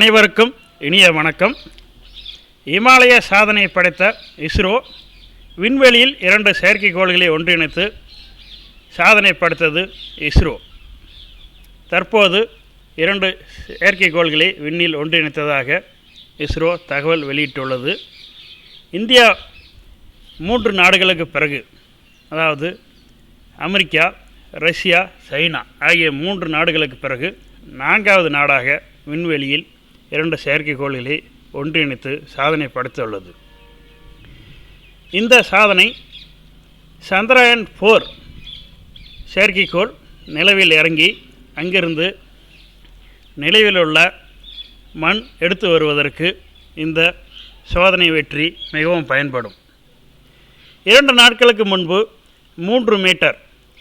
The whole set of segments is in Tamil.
அனைவருக்கும் இனிய வணக்கம். இமாலய சாதனை படைத்த இஸ்ரோ விண்வெளியில் இரண்டு செயற்கைக்கோள்களை ஒன்றிணைத்து சாதனை படைத்தது இஸ்ரோ. தற்போது இரண்டு செயற்கைக்கோள்களை விண்ணில் ஒன்றிணைத்ததாக இஸ்ரோ தகவல் வெளியிட்டுள்ளது. இந்தியா மூன்று நாடுகளுக்கு பிறகு அதாவது அமெரிக்கா ரஷ்யா சைனா ஆகிய மூன்று நாடுகளுக்கு பிறகு நான்காவது நாடாக விண்வெளியில் இரண்டு செயற்கைக்கோள்களை ஒன்றிணைத்து சாதனை படைத்துள்ளது. இந்த சாதனை சந்திரயான் ஃபோர் செயற்கைக்கோள் நிலவில் இறங்கி அங்கிருந்து நிலவில் உள்ள மண் எடுத்து வருவதற்கு இந்த சோதனை வெற்றி மிகவும் பயன்படும். இரண்டு நாட்களுக்கு முன்பு மூன்று மீட்டர்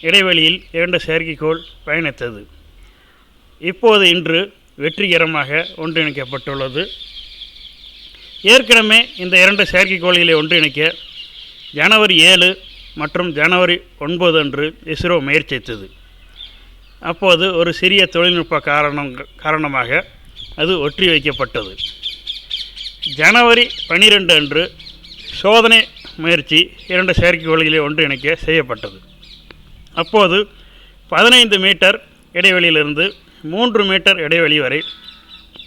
இடைவெளியில் இரண்டு செயற்கைக்கோள் பயணித்தது. இப்போது இன்று வெற்றிகரமாக ஒன்றிணைக்கப்பட்டுள்ளது. ஏற்கனவே இந்த இரண்டு செயற்கைக்கோள்களை ஒன்றிணைக்க ஜனவரி ஏழு மற்றும் ஜனவரி ஒன்பது அன்று இஸ்ரோ முயற்சித்தது. அப்போது ஒரு சிறிய தொழில்நுட்ப காரணம் காரணமாக அது ஒற்றி வைக்கப்பட்டது. ஜனவரி பன்னிரெண்டு அன்று சோதனை முயற்சி இரண்டு செயற்கைக்கோள்களை ஒன்றிணைக்க செய்யப்பட்டது. அப்போது பதினைந்து மீட்டர் இடைவெளியிலிருந்து மூன்று மீட்டர் இடைவெளி வரை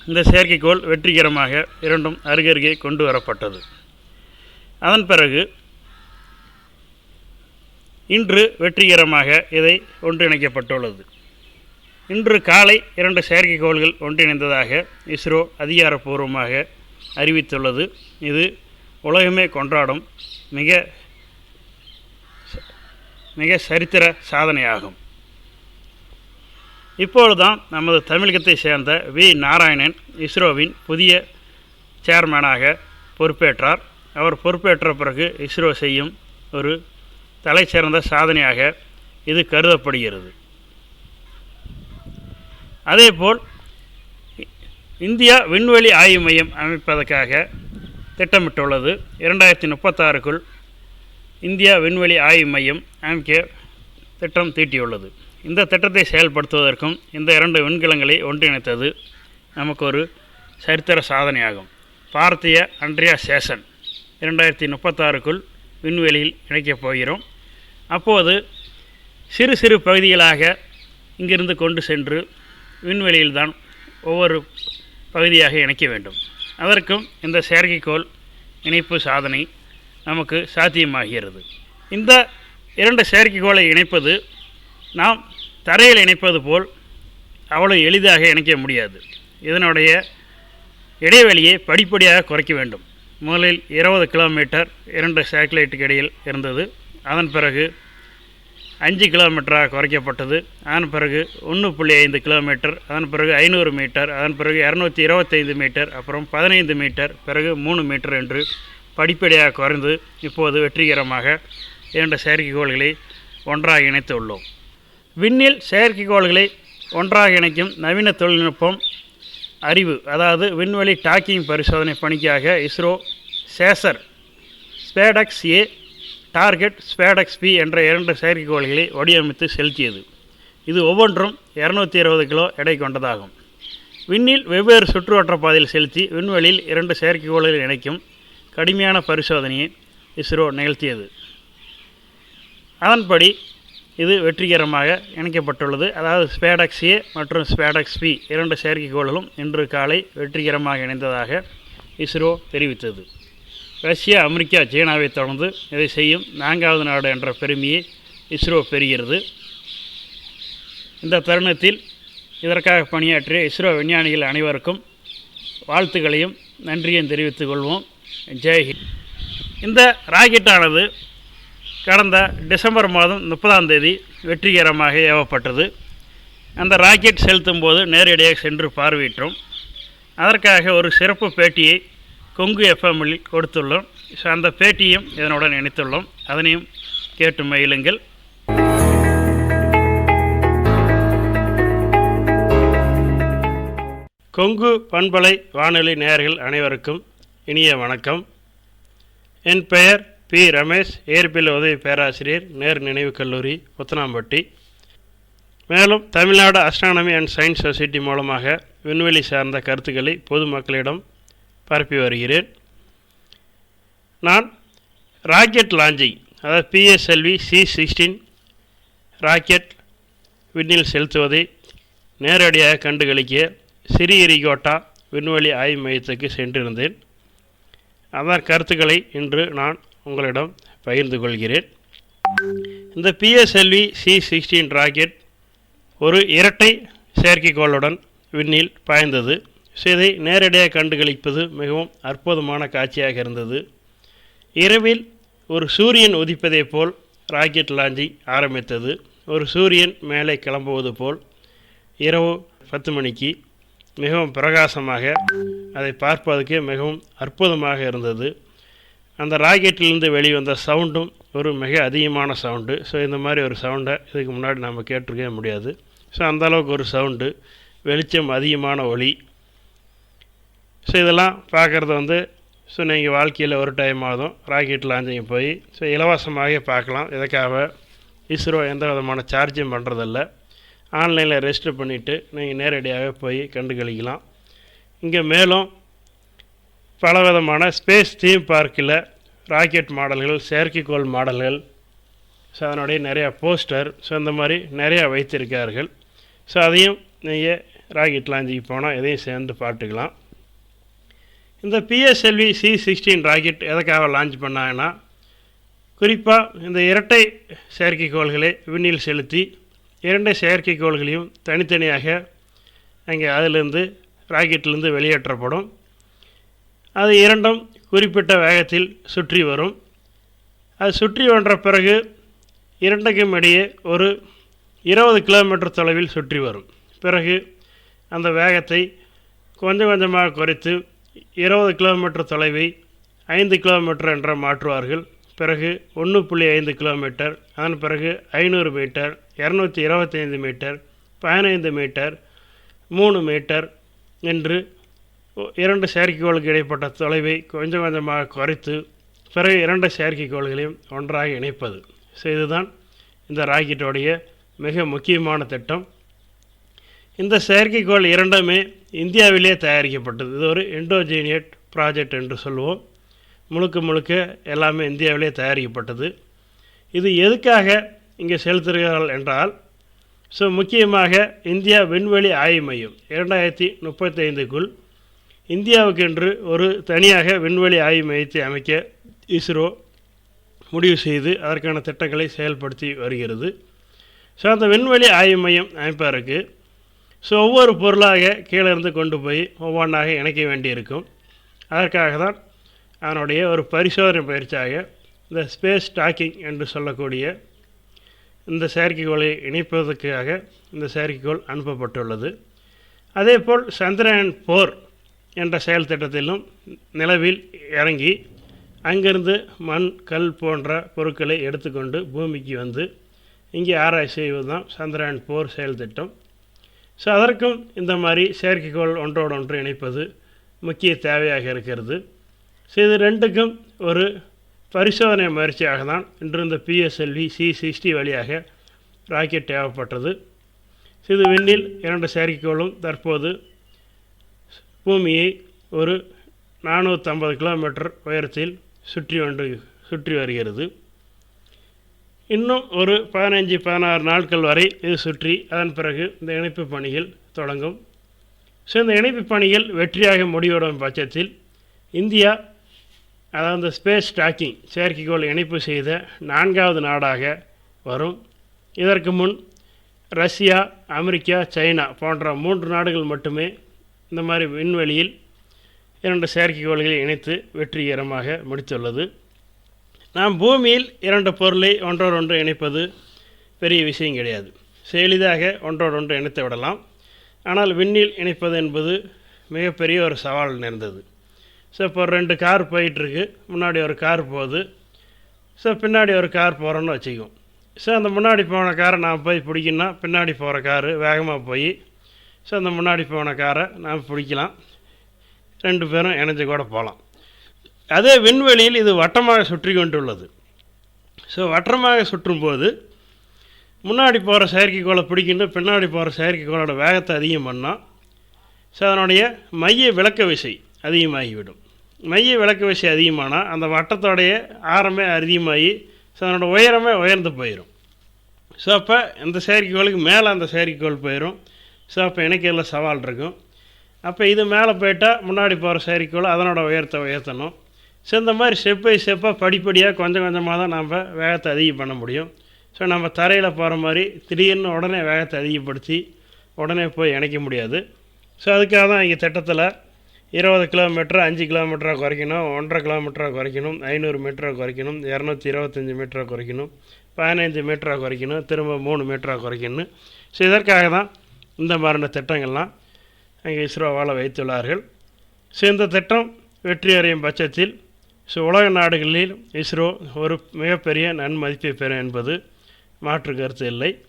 இந்த செயற்கைக்கோள் வெற்றிகரமாக இரண்டும் அருகருகே கொண்டு வரப்பட்டது. அதன் பிறகு இன்று வெற்றிகரமாக இதை ஒன்றிணைக்கப்பட்டுள்ளது. இன்று காலை இரண்டு செயற்கைக்கோள்கள் ஒன்றிணைந்ததாக இஸ்ரோ அதிகாரப்பூர்வமாக அறிவித்துள்ளது. இது உலகமே கொண்டாடும் மிக மிக சரித்திர சாதனையாகும். இப்பொழுதுதான் நமது தமிழகத்தை சேர்ந்த வி. நாராயணன் இஸ்ரோவின் புதிய சேர்மேனாக பொறுப்பேற்றார். அவர் பொறுப்பேற்ற பிறகு இஸ்ரோ செய்யும் ஒரு தலை சிறந்த சாதனையாக இது கருதப்படுகிறது. அதேபோல் இந்தியா விண்வெளி ஆய்வு மையம் அமைப்பதற்காக திட்டமிட்டுள்ளது. இரண்டாயிரத்தி முப்பத்தாறுக்குள் இந்தியா விண்வெளி ஆய்வு மையம் அமைக்க திட்டம் தீட்டியுள்ளது. இந்த திட்டத்தை செயல்படுத்துவதற்கும் இந்த இரண்டு விண்கலங்களை ஒன்றிணைத்தது நமக்கு ஒரு சரித்திர சாதனையாகும். பாரதிய அண்ட்ரியா சேஷன் இரண்டாயிரத்தி முப்பத்தாறுக்குள் விண்வெளியில் இணைக்கப் போகிறோம். அப்போது சிறு சிறு பகுதிகளாக இங்கிருந்து கொண்டு சென்று விண்வெளியில்தான் ஒவ்வொரு பகுதியாக இணைக்க வேண்டும். அதற்கும் இந்த செயற்கைக்கோள் இணைப்பு சாதனை நமக்கு சாத்தியமாகிறது. இந்த இரண்டு செயற்கைக்கோளை இணைப்பது நாம் தரையில் இணைப்பது போல் அவ்வளவு எளிதாக இணைக்க முடியாது. இதனுடைய இடைவெளியை படிப்படியாக குறைக்க வேண்டும். முதலில் இருபது கிலோமீட்டர் இரண்டு சேட்டலைட்டுக்கு இடையில் இருந்தது. அதன் பிறகு அஞ்சு கிலோமீட்டராக குறைக்கப்பட்டது. அதன் பிறகு ஒன்று புள்ளி ஐந்து கிலோமீட்டர் அதன் பிறகு ஐநூறு மீட்டர் அதன் பிறகு இரநூத்தி இருபத்தைந்து மீட்டர் அப்புறம் பதினைந்து மீட்டர் பிறகு மூணு மீட்டர் என்று படிப்படியாக குறைந்து இப்போது வெற்றிகரமாக இரண்டு செயற்கைக்கோள்களை ஒன்றாக இணைத்து உள்ளோம் விண்ணில் செயற்கைக்கோள்களை ஒன்றாக இணைக்கும் நவீன தொழில்நுட்பம் அறிவு அதாவது விண்வெளி டாக்கிங் பரிசோதனை பணிக்காக ISRO chaser SpaDeX A target SpaDeX B என்ற இரண்டு செயற்கைக்கோள்களை வடிவமைத்து செலுத்தியது. இது ஒவ்வொன்றும் இரநூத்தி இருபது கிலோ எடை கொண்டதாகும். விண்ணில் வெவ்வேறு சுற்றுவட்ட பாதையில் செலுத்தி விண்வெளியில் இரண்டு செயற்கைக்கோள்களை இணைக்கும் கடுமையான பரிசோதனையை இஸ்ரோ நிகழ்த்தியது. அதன்படி இது வெற்றிகரமாக இணைக்கப்பட்டுள்ளது. அதாவது ஸ்பேடக்ஸ் ஏ மற்றும் ஸ்பேடக்ஸ் பி இரண்டு செயற்கைக்கோள்களும் இன்று காலை வெற்றிகரமாக இணைந்ததாக இஸ்ரோ தெரிவித்தது. ரஷ்யா அமெரிக்கா சீனாவை தொடர்ந்து இதை செய்யும் நான்காவது நாடு என்ற பெருமையை இஸ்ரோ பெறுகிறது. இந்த தருணத்தில் இதற்காக பணியாற்றிய இஸ்ரோ விஞ்ஞானிகள் அனைவருக்கும் வாழ்த்துக்களையும் நன்றியும் தெரிவித்துக் கொள்வோம். ஜெய்ஹிந்த் இந்த ராக்கெட்டானது கடந்த டிசம்பர் மாதம் முப்பதாம் தேதி வெற்றிகரமாக ஏவப்பட்டது. அந்த ராக்கெட் செலுத்தும் போது நேரடியாக சென்று பார்வையிட்டோம். அதற்காக ஒரு சிறப்பு பேட்டியை கொங்கு எஃப்எம்மில் கொடுத்துள்ளோம். ஸோ அந்த பேட்டியும் இதனுடன் இணைத்துள்ளோம். அதனையும் கேட்டு மகிழுங்கள். கொங்கு பண்பலை வானொலி நேயர்கள் அனைவருக்கும் இனிய வணக்கம். என் பெயர் பி. ரமேஷ் இயற்பியல் உதவி பேராசிரியர் நேர் நினைவுக் கல்லூரி புத்தனாம்பட்டி மேலும் Tamil Nadu astronomy and science society மூலமாக விண்வெளி சார்ந்த கருத்துக்களை பொதுமக்களிடம் பரப்பி வருகிறேன். நான் ராக்கெட் லாஞ்சிங் அதாவது பிஎஸ்எல்வி சி சிக்ஸ்டீன் ராக்கெட் விண்ணில் செலுத்துவதை நேரடியாக கண்டுகளிக்க சிறியரிகோட்டா விண்வெளி ஆய்வு மையத்துக்கு சென்றிருந்தேன். அதன் கருத்துக்களை இன்று நான் உங்களிடம் பகிர்ந்து கொள்கிறேன். இந்த பிஎஸ்எல்வி சி சிக்ஸ்டீன் ராக்கெட் ஒரு இரட்டை செயற்கைக்கோளுடன் விண்ணில் பாய்ந்தது. ஸோ இதை நேரடியாக கண்டுகளிப்பது மிகவும் அற்புதமான காட்சியாக இருந்தது. இரவில் ஒரு சூரியன் உதிப்பதைப் போல் ராக்கெட் லாஞ்சிங் ஆரம்பித்தது. ஒரு சூரியன் மேலே கிளம்புவது போல் இரவு பத்து மணிக்கு மிகவும் பிரகாசமாக அதை பார்ப்பதற்கு மிகவும் அற்புதமாக இருந்தது. அந்த ராக்கெட்டிலேருந்து வெளிவந்த சவுண்டும் ஒரு மிக அதிகமான சவுண்டு. ஸோ இந்த மாதிரி ஒரு சவுண்டை இதுக்கு முன்னாடி நம்ம கேட்டிருக்கவே முடியாது. ஸோ அந்தளவுக்கு ஒரு சவுண்டு வெளிச்சம் அதிகமான ஒளி. ஸோ இதெல்லாம் பார்க்குறது வந்து ஸோ நீங்கள் வாழ்க்கையில் ஒரு டைம் ஆகும் ராக்கெட் லாஞ்சிங் போய் ஸோ இலவசமாக பார்க்கலாம். இதுக்காக இஸ்ரோ எந்த விதமான சார்ஜும் பண்ணுறதில்ல ஆன்லைனில் ரெஜிஸ்டர் பண்ணிவிட்டு நீங்கள் நேரடியாக போய் கண்டுகளிக்கலாம். இங்கே மேலும் பலவிதமான ஸ்பேஸ் தீம் பார்க்கில் ராக்கெட் மாடல்கள் செயற்கைக்கோள் மாடல்கள் ஸோ அதனுடைய நிறையா போஸ்டர் ஸோ இந்த மாதிரி நிறையா வைத்திருக்கார்கள் ஸோ அதையும் நீங்கள் ராக்கெட் லாஞ்சிக்கு போனால் இதையும் சேர்ந்து பார்த்துக்கலாம். இந்த பிஎஸ்எல்வி சி சிக்ஸ்டீன் ராக்கெட் எதுக்காக லான்ச் பண்ணாங்கன்னா குறிப்பாக இந்த இரட்டை செயற்கைக்கோள்களை விண்ணில் செலுத்தி இரண்டு செயற்கைக்கோள்களையும் தனித்தனியாக அங்கே அதிலிருந்து ராக்கெட்லேருந்து வெளியேற்றப்படும். அது இரண்டும் குறிப்பிட்ட வேகத்தில் சுற்றி வரும். அது சுற்றி வந்த பிறகு இரண்டுக்கும் இடையே ஒரு இருபது கிலோமீட்டர் தொலைவில் சுற்றி வரும். பிறகு அந்த வேகத்தை கொஞ்சம் கொஞ்சமாக குறைத்து இருபது கிலோமீட்டர் தொலைவை ஐந்து கிலோமீட்டர் என்ற மாற்றுவார்கள். பிறகு ஒன்று புள்ளி ஐந்து கிலோமீட்டர் அதன் பிறகு ஐநூறு மீட்டர் இரநூத்தி இருபத்தைந்து மீட்டர் பதினைந்து மீட்டர் மூணு மீட்டர் என்று இரண்டு செயற்கைக்கோளுக்கு இடைப்பட்ட தொலைவை கொஞ்சம் கொஞ்சமாக குறைத்து பிறகு இரண்டு செயற்கைக்கோள்களையும் ஒன்றாக இணைப்பது. செய்துதான் இந்த ராக்கெட்டோடைய மிக முக்கியமான திட்டம். இந்த செயற்கைக்கோள் இரண்டுமே இந்தியாவிலே தயாரிக்கப்பட்டது. இது ஒரு இண்டோஜீனியட் ப்ராஜெக்ட் என்று சொல்லுவோம். முழுக்க முழுக்க எல்லாமே இந்தியாவிலே தயாரிக்கப்பட்டது. இது எதுக்காக இங்கே செலுத்துகிறார்கள் என்றால் ஸோ முக்கியமாக இந்தியா விண்வெளி ஆய்வு மையம் இரண்டாயிரத்தி முப்பத்தைந்துக்குள் இந்தியாவுக்கென்று ஒரு தனியாக விண்வெளி ஆய்வு மையத்தை அமைக்க இஸ்ரோ முடிவு செய்து அதற்கான திட்டங்களை செயல்படுத்தி வருகிறது. ஸோ அந்த விண்வெளி ஆய்வு மையம் அமைப்பாருக்கு ஸோ ஒவ்வொரு பொருளாக கீழே இருந்து கொண்டு போய் ஒவ்வொன்றாக இணைக்க வேண்டியிருக்கும். அதற்காக தான் அதனுடைய ஒரு பரிசோதனை பயிற்சியாக இந்த ஸ்பேஸ் டாக்கிங் என்று சொல்லக்கூடிய இந்த செயற்கைக்கோளை இணைப்பதற்காக இந்த செயற்கைக்கோள் அனுப்பப்பட்டுள்ளது. அதேபோல் சந்திரயான் போர் என்ற செயல் திட்டத்திலும் நிலவில் இறங்கி அங்கிருந்து மண் கல் போன்ற பொருட்களை எடுத்துக்கொண்டு பூமிக்கு வந்து இங்கே ஆராய்ச்சி செய்வது தான் சந்திரயான் போர் செயல் திட்டம். ஸோ அதற்கும் இந்த மாதிரி செயற்கைக்கோள் ஒன்றோடு ஒன்று இணைப்பது முக்கிய தேவையாக இருக்கிறது. ஸோ இது ரெண்டுக்கும் ஒரு பரிசோதனை முயற்சியாக தான் இன்று இந்த பிஎஸ்எல்வி சி சிக்ஸ்டி வழியாக ராக்கெட் தேவைப்பட்டது. இது விண்ணில் இரண்டு செயற்கைக்கோளும் தற்போது பூமியை ஒரு நானூற்றம்பது கிலோமீட்டர் உயரத்தில் சுற்றி வந்து சுற்றி வருகிறது. இன்னும் ஒரு பதினஞ்சு பதினாறு நாட்கள் வரை இது சுற்றி அதன் பிறகு இந்த இணைப்பு பணிகள் தொடங்கும். ஸோ இந்த இணைப்பு பணிகள் வெற்றியாக முடிவடும் பட்சத்தில் இந்தியா அதாவது ஸ்பேஸ் டாக்கிங் செயற்கைக்கோள் இணைப்பு செய்த நான்காவது நாடாக வரும். இதற்கு முன் ரஷ்யா அமெரிக்கா சைனா போன்ற மூன்று நாடுகள் மட்டுமே இந்த மாதிரி விண்வெளியில் இரண்டு செயற்கைக்கோள்களை இணைத்து வெற்றிகரமாக முடித்துள்ளது. நாம் பூமியில் இரண்டு பொருளை ஒன்றோடொன்று இணைப்பது பெரிய விஷயம் கிடையாது. ஸோ எளிதாக ஒன்று இணைத்து விடலாம். ஆனால் விண்ணில் இணைப்பது என்பது மிகப்பெரிய ஒரு சவால் நேர்ந்தது. ஸோ இப்போ ரெண்டு கார் போயிட்டுருக்கு. முன்னாடி ஒரு கார் போகுது. ஸோ பின்னாடி ஒரு கார் போகிறோன்னு வச்சுக்குவோம் ஸோ அந்த முன்னாடி போன காரை நான் போய் பிடிக்கணும்னா பின்னாடி போகிற காரு வேகமாக போய் ஸோ அந்த முன்னாடி போன காரை நாம் பிடிக்கலாம். ரெண்டு பேரும் இணைஞ்சு கூட போகலாம். அதே விண்வெளியில் இது வட்டமாக சுற்றி கொண்டுள்ளது. ஸோ வட்டமாக சுற்றும்போது முன்னாடி போகிற செயற்கைக்கோளை பிடிக்கணும் பின்னாடி போகிற செயற்கைக்கோளோட வேகத்தை அதிகம் பண்ணால் ஸோ அதனுடைய மைய விளக்க விசை அதிகமாகிவிடும். மைய விளக்க விசை அதிகமானால் அந்த வட்டத்தோடைய ஆரமே அதிகமாகி ஸோ அதனோட உயரமே உயர்ந்து போயிடும் ஸோ அப்போ இந்த செயற்கைக்கோளுக்கு மேலே அந்த செயற்கைக்கோள் போயிடும் ஸோ அப்போ இணைக்கையில் சவால் இருக்கும் அப்போ இது மேலே போயிட்டால் முன்னாடி போகிற செயற்கைக்கோள் அதனோட உயரத்தை உயர்த்தணும். ஸோ இந்த மாதிரி ஸ்டெப் பை ஸ்டெப்பாக படிப்படியாக கொஞ்சம் கொஞ்சமாக தான் நம்ம வேகத்தை அதிகம் பண்ண முடியும். ஸோ நம்ம தரையில் போகிற மாதிரி திடீர்னு உடனே வேகத்தை அதிகப்படுத்தி உடனே போய் இணைக்க முடியாது. ஸோ அதுக்காக தான் இங்கே திட்டத்தில் இருபது கிலோமீட்டர் அஞ்சு கிலோமீட்டராக குறைக்கணும் ஒன்றரை கிலோமீட்டராக குறைக்கணும் ஐநூறு மீட்டராக குறைக்கணும் இரநூத்தி இருபத்தஞ்சி மீட்டராக குறைக்கணும் பதினைஞ்சு மீட்டராக குறைக்கணும் திரும்ப மூணு மீட்டராக குறைக்கணும். ஸோ இதற்காக தான் இந்த மாதிரியான திட்டங்கள்லாம் அங்கே இஸ்ரோவால் வைத்துள்ளார்கள். ஸோ இந்த திட்டம் வெற்றியடையும் பட்சத்தில் ஸோ உலக நாடுகளில் இஸ்ரோ ஒரு மிகப்பெரிய நன்மதிப்பை பெறும் என்பது மாற்று கருத்து இல்லை.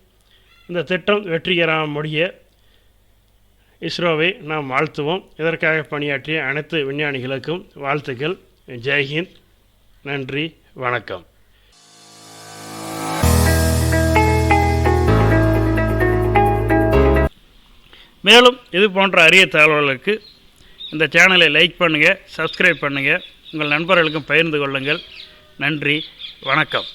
இந்த திட்டம் வெற்றிகரமாக முடிய இஸ்ரோவை நாம் வாழ்த்துவோம். இதற்காக பணியாற்றிய அனைத்து விஞ்ஞானிகளுக்கும் வாழ்த்துக்கள். ஜெய்ஹிந்த். நன்றி. வணக்கம். மேலும் இது போன்ற அரிய தகவல்களுக்கு இந்த சேனலை லைக் பண்ணுங்கள் சப்ஸ்கிரைப் பண்ணுங்கள் உங்கள் நண்பர்களுக்கும் பகிர்ந்து கொள்ளுங்கள். நன்றி வணக்கம்.